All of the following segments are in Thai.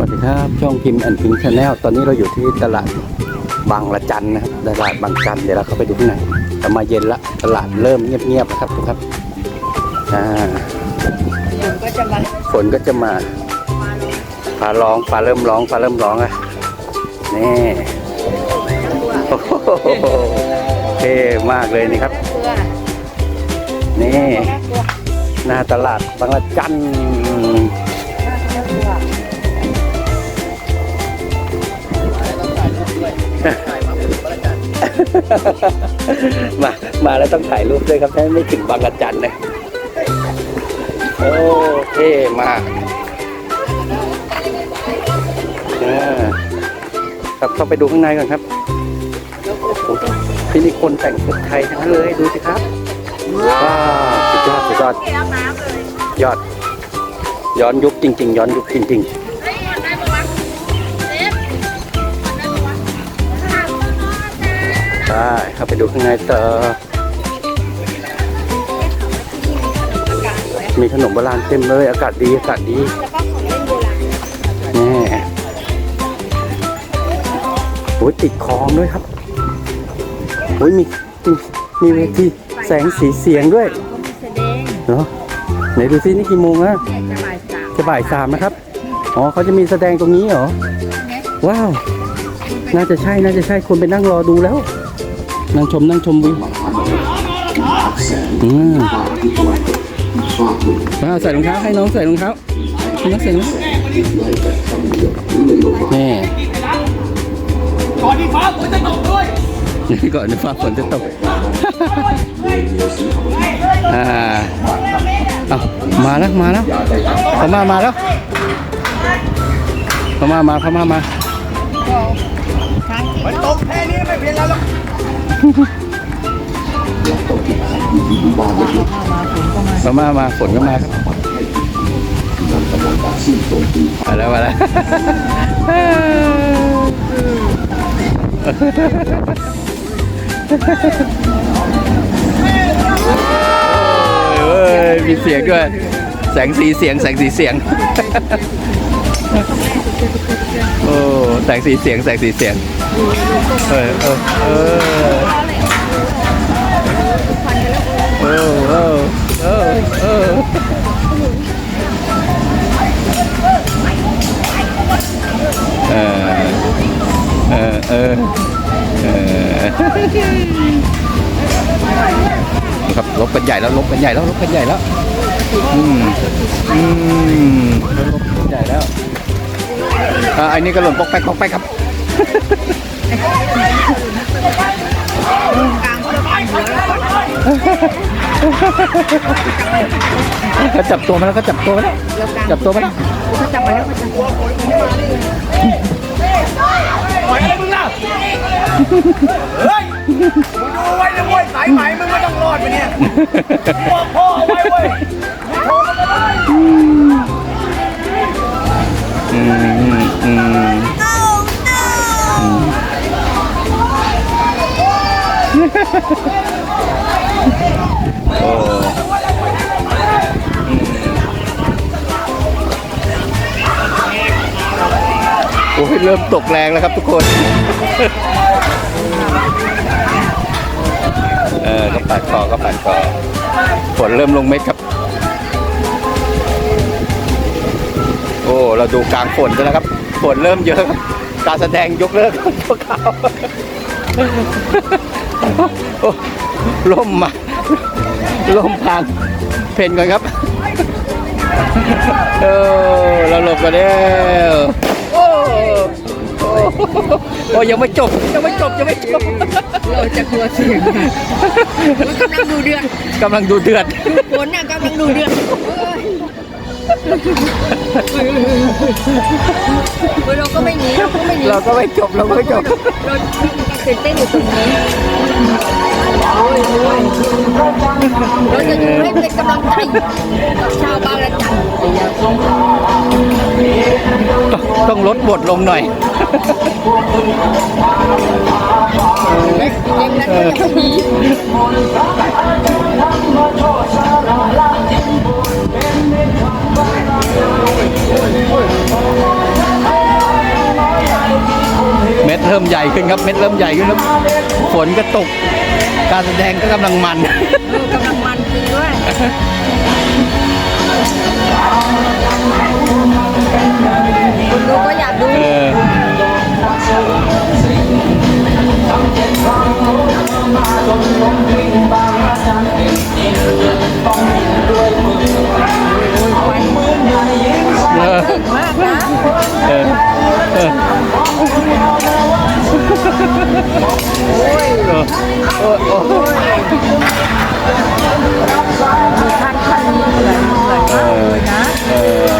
วัสดีครับ ช่องพิมพ์อันพิงชาแนลตอนนี้เราอยู่ที่ตลาดบางละจันนะครับตลาดบางจันเดี๋ยวเราเข้าไปดูข้างในแต่มาเย็นละตลาดเริ่มเงียบๆครับทุกครับอ่าก็จะมาฝนก็จะมาฟ้าร้องฟ้าเริ่มร้องฟ้าเริ่มร้องอะนี่โอ้โหเท่มากเลยนี่ครับนี่หน้าตลาดบางละจัน มามาแล้วต้องถ่ายรูปด้วยครับถ้าไม่ถึงบางระจันนะโอ้เท่มากอ่าครับเข้าไปดูข้างในก่อนครับโอ้โหที่นี่คนแต่งชุดไทยทั้งนั้นเลยดูสิครับว้าวสุดยอดสุดยอดเสียน้ำเลยยอดย้อนยุคจริง ๆ ย้อนยุคจริงเได้เข้าไปดูข้างในต่ออากาศสวยมีขนมโบราณเต็มเลย อากาศดีอากาศดีแล้วก็ของเล่นโบราณนี่โอ้ยติดคลองด้วยครับโอ้ยมีมีมีเวทีแสงสีเสียงด้วยเขามีแสดงเหรอไหนดูซินี่กี่โมงอะเนี่ยจะบ่ายสามจะบ่ายสามนะครับ อ๋อเขาจะมีแสดงตรงนี้เหรอ ว้าว น่าจะใช่น่าจะใช่คนไปนั่งรอดูแล้ว นั่งชมนั่งชมวิวอืมว้าใส่รองเท้าให้น้องใส่รองเท้าน้องใส่รองเท้านี่ก่อนที่ฟ้าฝนจะตกด้วยนี่ก่อนที่ฟ้าฝนจะตกอ่าเอามาแล้วมาแล้วพม่ามาแล้วพม่ามาพม่ามาช้า มันตกแค่นี้ไม่เพียงแล้วหรอกพม่ามาฝนก็มาครับมาแล้วมาแล้วโอ้ยมีเสียงด้วย แสงสีเสียง แสงสีเสียง โอ้แสงสีเสียงแสงสีเสียงเออเออเออเออเออเออเออเออเออเออเออครับลบกันใหญ่แล้วลบกันใหญ่แล้วลบกันใหญ่แล้วอืมอืมลบกันใหญ่แล้ว อ่าอันนี้ก็หล่นปอกแป๊กปอกแป๊กครับกลางเพื่อปั่นหัวแล้วก็ก็จับตัวมาแล้วก็จับตัวมาแล้วแล้วกลางจับตัวมาแล้วเขาจับมาแล้วเขาจับปล่อยเลยมึงล่ะเฮ้ยมึงดูไว้นะเว้ยสายไหมมึงไม่ต้องรอดไปเนี่ยบอกพ่อเอาไว้เว้ยมึงโทรมาก็ได้อืม อืมโอ้โอ้ยเริ่มตกแรงแล้วครับทุกคน เออก็ปัดคอก็ปัดคอฝนเริ่มลงเม็ดครับ โอ้ เราดูกลางฝนกันแล้วครับ ฝนเริ่มเยอะครับการแสดงยกเลิกพวกเขาโอ้ล่มมาล่มพังเพนก่อนครับเออเราหลบกันแล้วโอ้โอ้โอ้ยังไม่จบยังไม่จบยังไม่จบเราจะกลัวเสียงค่ะกำลังดูเดือดกำลังดูเดือดฝนน่ะกำลังดูเดือด เฮ้ยเราก็ไม่หนีเราก็ไม่หนีเราก็ไม่จบเราก็ไม่จบเราตื่นเต้นอยู่ตรงนี้โอ้ยโอ้ยเราจะอยู่ให้เป็นกำลังใจกับชาวบางระจันต้องลดบทลงหน่อยเด็กนั้นก็ยังมี เริ่มใหญ่ขึ้นครับ เม็ดเริ่มใหญ่ขึ้นครับฝนก็ตก การแสดงก็กำลังมันเออกำลังมันจริงด้วยคนดูก็อยากดูเออเออ เก่งมากนะเออเออเออเออเออมีท่านท่านเหมือนเหมือนมากเลยนะเออ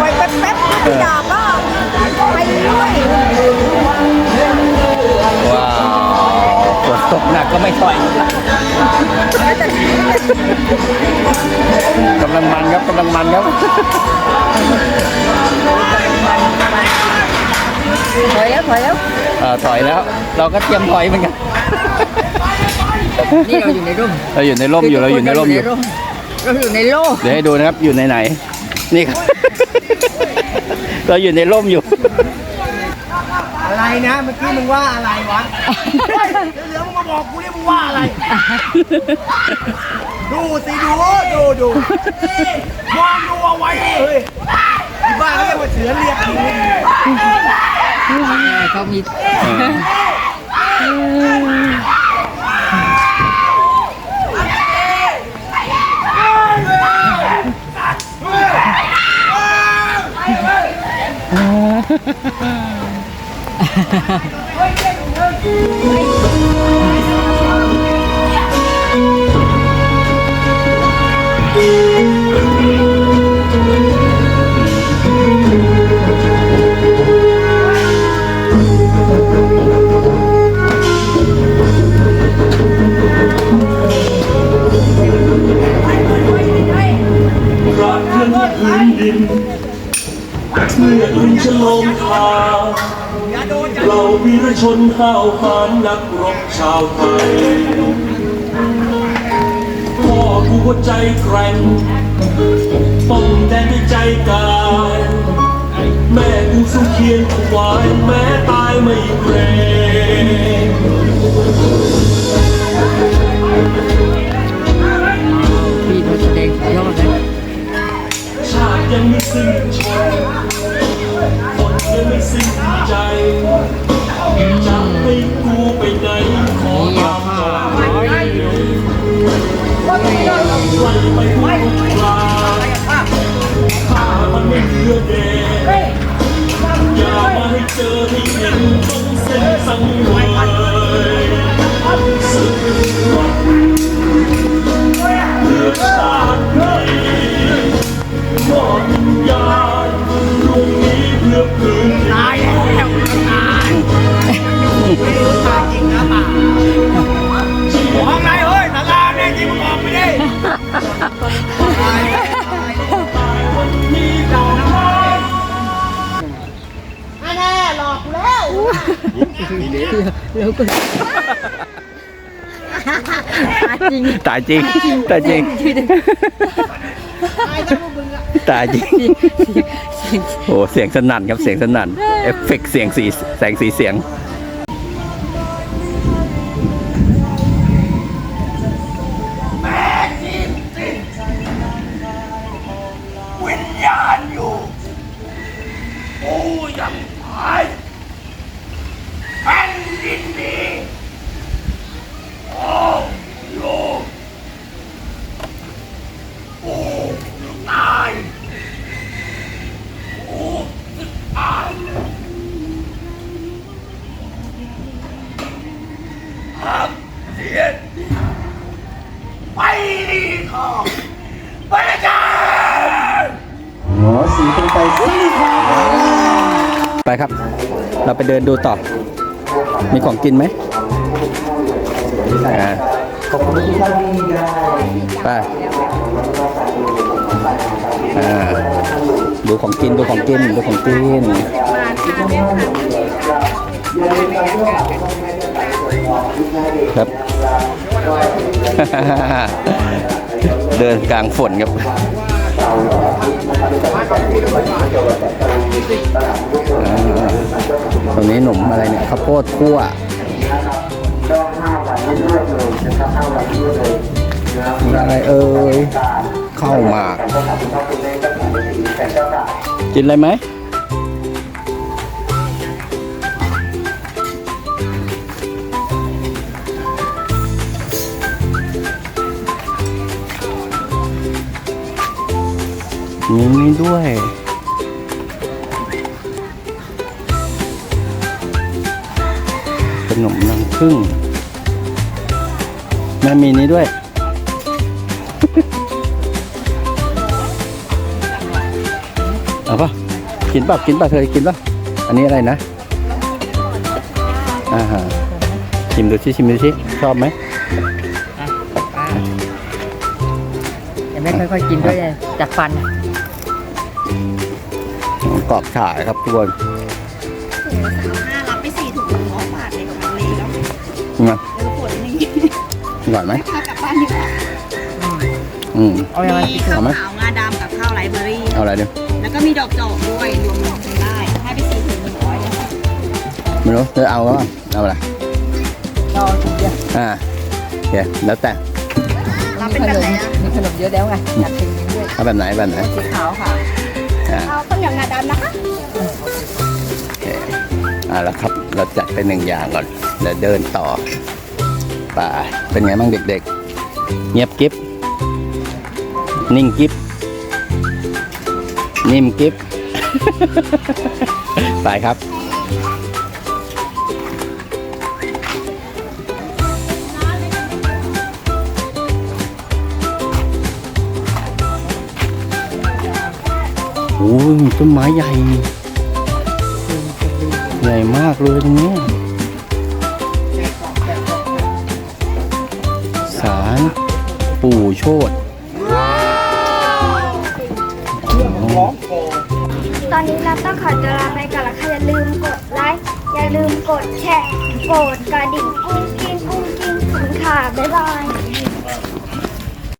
ไปแป๊บแป๊บๆไม่อยากอะไปด้วยว้าวฝนตกหนักก็ไม่ถอย กำลังมันครับกำลังมันครับถอยแล้วถอยแล้วเออถอยแล้ว เราก็เตรียมถอยเหมือนกันนี่เราอยู่ในร่มเราอยู่ในร่มอยู่เราอยู่ในร่มอยู่เราอยู่ในโลกเดี๋ยวให้ดูนะครับอยู่ในไหน นี่ครับ เราอยู่ในร่มอยู่ อะไรนะเมื่อกี้มึงว่าอะไรวะเฮ้ยเดี๋ยวๆมึงมาบอกกูเนี่ยมึงว่าอะไร ดูสิดูดูดูมองดูเอาไว้เลยที่บ้านเขาเรียกว่าเสือเรียกผีเขามีรั Wait, wait, wait. ชนห้าวหาญนักรบชาวไทย พ่อกูหัวใจแกร่งป้องแดนด้วยใจกาย แม่กูสู้เคียงถวายแม้ตายไม่เกรงพี่เขาแสดงยอดนะชาติยังไม่สิ้นชนคนยังไม่สิ้นใจ จะให้กูไปไหนขอตามจองไล่ไปทุกลาข้ามันไม่เลือเดงอย่ามาให้เจอให้เห็นต้องเส้นสังเวย แล้วก็จริงตายจริงตายจริงตายจริงโอ้เสียงสนั่นครับเสียงสนั่นเอฟเฟกต์เสียงสีแสงสีเสียง เราไปเดินดูต่อ มีของกินไหมอ่าไปดูของกินดูของกินดูของกินครับ เดินกลางฝนครับอ่า ตรงนี้หนุ่มอะไรเนี่ยข้าวโพดคั่วอะไรเอ่ยเข้าวหมากกินอะไรไหมมีนี่ด้วย ขนมรังผึ้งแม่มีนี้ด้วย เอาปะกินปะกินปะเธอกินปะอันนี้อะไรนะอ่าฮะชิมดูชิชิมดูชิชอบไหมเดี๋ยวแม่ค่อยๆกินด้วยเลยจากฟันกรอบฉ่ายครับทุกคน มาเดี๋ยวขวดนึงหวานไหมพากลับบ้านดีกว่าอืม เอายังไงมีข้าวเอาไหม ขาวงาดำกับข้าวไรเบอรี่ เอาอะไรดีแล้วก็มีดอกจอกด้วยรวมๆกันได้ให้ไปสี่ถุงหนึ่งร้อยนะคะไม่รู้เธอเอาก็เอาอะไรเราถุงเดียวอ่าโอเคแล้วแต่รับเป็นแบบไหนอะมีขนมเยอะแล้วไงอยากกินด้วยเอาแบบไหนแบบไหนสีขาวค่ะอ่าเอาข้าวเหนียวงาดำนะคะโอเค เอาละครับ เราจัดไปหนึ่งอย่างก่อนเดี๋ยวเดินต่อป่าเป็นไงบ้างเด็กๆ เงียบกิ๊บนิ่งกิ๊บนิ่มกิ๊บไปครับโอ้ยต้นไม้ใหญ่ ใหญ่มากเลยตรงนี้ศาลปู่โชดตอนนี้เราต้องขอตัวลาไปก่อนแล้วค่ะอย่าลืมกดไลค์อย่าลืมกดแชร์กดกระดิ่งกุ้งกิ้งกุ้งกิ้งถึงค่ะบ๊ายบาย